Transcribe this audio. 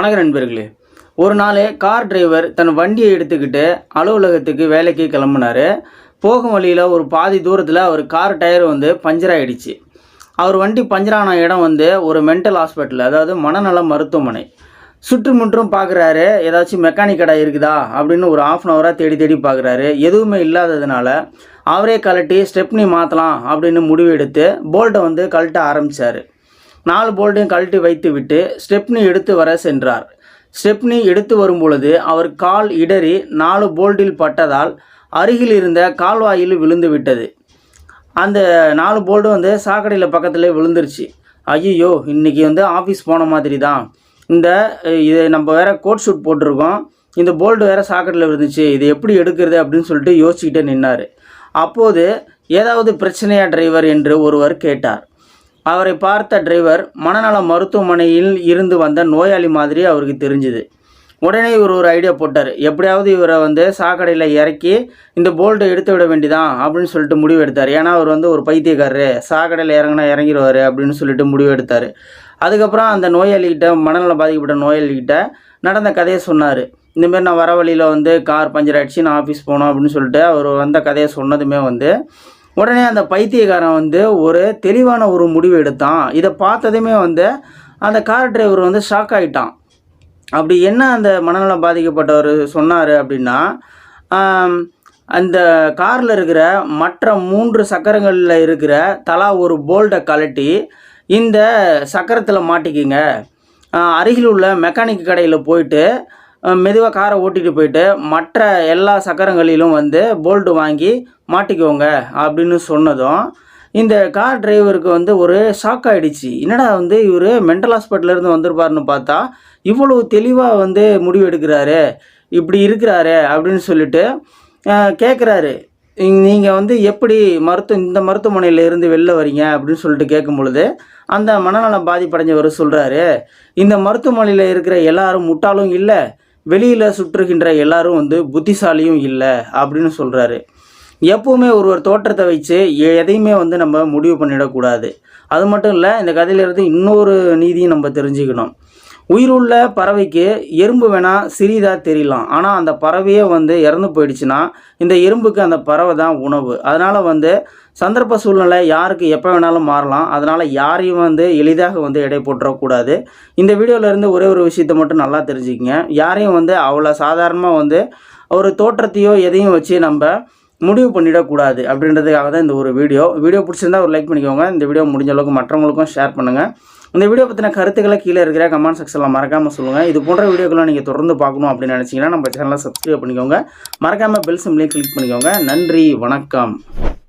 வணக்க நண்பர்களே ஒரு நாள் கார் டிரைவர் தன் வண்டியை எடுத்துக்கிட்டு அலுவலகத்துக்கு வேலைக்கு கிளம்புனார். போகும் வழியில் ஒரு பாதி தூரத்தில் அவர் கார் டயர் வந்து பஞ்சர் ஆயிடுச்சு. அவர் வண்டி பஞ்சரான இடம் வந்து ஒரு மென்டல் ஹாஸ்பிட்டல் அதாவது மனநல மருத்துவமனை. சுற்றுமுற்றும் பார்க்குறாரு ஏதாச்சும் மெக்கானிக் கடை இருக்குதா அப்படின்னு ஒரு ஆஃப் அன் ஹவராக தேடி தேடி பார்க்குறாரு எதுவுமே இல்லாததுனால அவரே கழட்டி ஸ்டெப்னி மாற்றலாம் அப்படின்னு முடிவு எடுத்து போல்ட்டை வந்து கழட்ட ஆரம்பித்தார் நாலு போல்ட்டையும் கழட்டி வைத்து விட்டு ஸ்டெப்னி எடுத்து வர சென்றார். ஸ்டெப்னி எடுத்து வரும் பொழுது அவர் கால் இடறி நாலு போல்ட்டில் பட்டதால் அருகில் இருந்த கால்வாயில் விழுந்து விட்டது அந்த நாலு போல்டு வந்து சாக்கடையில் பக்கத்தில் விழுந்துருச்சு. ஐயோ இன்றைக்கி வந்து ஆஃபீஸ் போன மாதிரி தான் இந்த இது நம்ம வேற கோட் ஷூட் போட்டிருக்கோம். இந்த போல்டு வேற சாக்கடையில் விழுந்துச்சு. இது எப்படி எடுக்கிறது அப்படின்னு சொல்லிட்டு யோசிச்சுக்கிட்டே நின்னார். அப்போது ஏதாவது பிரச்சனையா டிரைவர் என்று ஒருவர் கேட்டார். அவரை பார்த்த டிரைவர் மனநல மருத்துவமனையில் இருந்து வந்த நோயாளி மாதிரி அவருக்கு தெரிஞ்சுது. உடனே இவர் ஒரு ஐடியா போட்டார். எப்படியாவது இவரை வந்து சாக்கடையில் இறக்கி இந்த போல்ட்டை எடுத்து விட வேண்டிதான் அப்படின்னு சொல்லிட்டு முடிவு எடுத்தார். ஏன்னா அவர் வந்து ஒரு பைத்தியக்காரரு. சாக்கடையில் இறங்கினா இறங்கிடுவார் அப்படின்னு சொல்லிட்டு முடிவு எடுத்தார். அதுக்கப்புறம் அந்த நோயாளிகிட்ட மனநலம் பாதிக்கப்பட்ட நோயாளிகிட்ட நடந்த கதையை சொன்னார். இந்தமாரி நான் வர வழியில் வந்து கார் பஞ்சர் ஆயிடுச்சு நான் ஆஃபீஸ் போனோம் அப்படின்னு சொல்லிட்டு அவர் வந்த கதையை சொன்னதுமே வந்து உடனே அந்த பைத்தியக்காரன் வந்து ஒரு தெளிவான ஒரு முடிவு எடுத்தான். இதை பார்த்ததுமே வந்து அந்த கார் டிரைவர் வந்து ஷாக் ஆகிட்டான் அப்படி என்ன அந்த மனநலம் பாதிக்கப்பட்டவர் சொன்னார் அப்படின்னா அந்த காரில் இருக்கிற மற்ற மூன்று சக்கரங்களில் இருக்கிற தலா ஒரு போல்ட்டை கழட்டி இந்த சக்கரத்தில் மாட்டிக்கிங்க. அருகில் உள்ள மெக்கானிக் கடையில் போயிட்டு மெதுவாக காரை ஓட்டிகிட்டு போயிட்டு மற்ற எல்லா சக்கரங்களிலும் வந்து போல்ட்டு வாங்கி மாட்டிக்கோங்க அப்படின்னு சொன்னதும் இந்த கார் டிரைவருக்கு வந்து ஒரு ஷாக் ஆகிடுச்சு என்னடா வந்து இவர் மென்டல் ஹாஸ்பிட்டலேருந்து வந்திருப்பாருன்னு பார்த்தா இவ்வளவு தெளிவாக வந்து முடிவு எடுக்கிறாரு இப்படி இருக்கிறாரு அப்படின்னு சொல்லிட்டு கேட்குறாரு நீங்கள் வந்து எப்படி மருத்துவ இந்த மருத்துவமனையில் இருந்து வெளில வரீங்க அப்படின்னு சொல்லிட்டு கேட்கும் பொழுது அந்த மனநலம் பாதிப்படைஞ்சவர் சொல்கிறாரு இந்த மருத்துவமனையில் இருக்கிற எல்லாரும் முட்டாளும் இல்லை வெளியில் சுற்றுகின்ற எல்லாரும் வந்து புத்திசாலியும் இல்லை அப்படின்னு சொல்கிறாரு எப்போவுமே ஒருவர் தோற்றத்தை வச்சு எதையுமே வந்து நம்ம முடிவு பண்ணிடக்கூடாது. அது மட்டும் இல்லை இந்த கதையிலிருந்து இன்னொரு நீதியும் நம்ம தெரிஞ்சுக்கணும். உயிருள்ள பறவைக்கு எறும்பு வேணால் சிறிதாக தெரியலாம். ஆனால் அந்த பறவையே வந்து இறந்து போயிடுச்சுன்னா இந்த எறும்புக்கு அந்த பறவை தான் உணவு. அதனால் வந்து சந்தர்ப்ப சூழ்நிலை யாருக்கு எப்போ வேணாலும் மாறலாம். அதனால் யாரையும் வந்து எளிதாக வந்து எடை போட்டுறக்கூடாது இந்த வீடியோவிலேருந்து ஒரே ஒரு விஷயத்தை மட்டும் நல்லா தெரிஞ்சுக்கங்க. யாரையும் வந்து அவ்வளோ சாதாரணமாக வந்து ஒரு தோற்றத்தையோ எதையும் வச்சு நம்ம முடிவு பண்ணிடக்கூடாது அப்படின்றதுக்காக தான் இந்த ஒரு வீடியோ. வீடியோ பிடிச்சிருந்தா ஒரு லைக் பண்ணிக்கோங்க. இந்த வீடியோ முடிஞ்ச அளவுக்கு மற்றவங்களுக்கும் ஷேர் பண்ணுங்கள் இந்த வீடியோ பற்றின கருத்துக்களை கீழே இருக்கிற கமெண்ட் செக்ஷனில் மறக்காமல் சொல்லுங்கள் இது போன்ற வீடியோக்களை நீங்கள் தொடர்ந்து பார்க்கணும் அப்படின்னு நினச்சிங்கன்னா நம்ம சேனலை சப்ஸ்கிரைப் பண்ணிக்கோங்க. மறக்காமல் பெல் சிம்லேயும் கிளிக் பண்ணிக்கோங்க. நன்றி வணக்கம்.